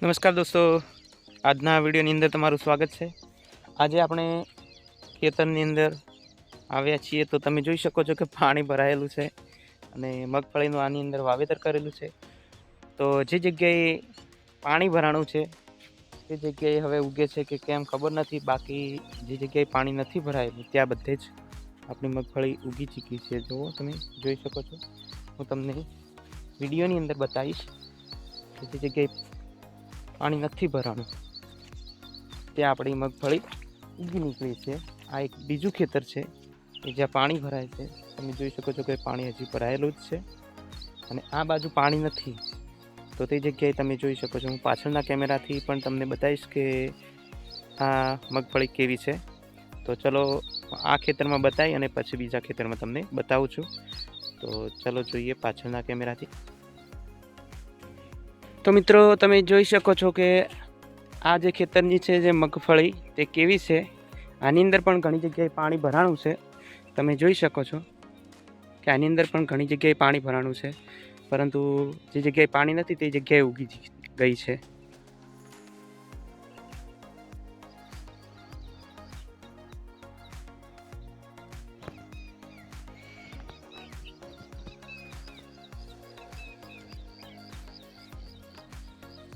નમસ્કાર દોસ્તો. આજના વિડીયોની અંદર તમારું સ્વાગત છે. આજે આપણે ખેતરની અંદર આવ્યા છીએ તો તમે જોઈ શકો છો કે પાણી ભરાયેલું છે અને મગફળીનું આની અંદર વાવેતર કરેલું છે. તો જે જગ્યાએ પાણી ભરાણું છે તે જગ્યાએ હવે ઉગે છે કે કેમ ખબર નથી. બાકી જે જગ્યાએ પાણી નથી ભરાયેલું, ત્યાં બધે જ આપણી મગફળી ઉગી ચૂકી છે. જુઓ તમે, જોઈ શકો છો. હું તમને વિડીયોની અંદર બતાવીશ જે જગ્યાએ પાણી નથી ભરાણું. ત્યાં આપણી મગફળી ઉગી નીકળી છે. આ એક બીજું ખેતર છે કે જ્યાં પાણી ભરાય છે. તમે જોઈ શકો છો કે પાણી હજી ભરાયેલું જ છે. અને આ બાજુ પાણી નથી. તો તે જગ્યાએ તમે જોઈ શકો છો હું પાછળના કેમેરાથી પણ તમને બતાવીશ કે આ મગફળી કેવી છે. તો ચલો આ ખેતરમાં બતાવી અને પછી બીજા ખેતરમાં તમને બતાવું છું. તો ચલો જોઈએ પાછળના કેમેરાથી. તો મિત્રો, તમે જોઈ શકો છો કે આ જે ખેતરની છે, જે મગફળી, તે કેવી છે? આની અંદર પણ ઘણી જગ્યાએ પાણી ભરાણું છે. તમે જોઈ શકો છો કે આની અંદર પણ ઘણી જગ્યાએ પાણી ભરાણું છે. પરંતુ જે જગ્યાએ પાણી નથી, તે જગ્યાએ ઉગી ગઈ છે.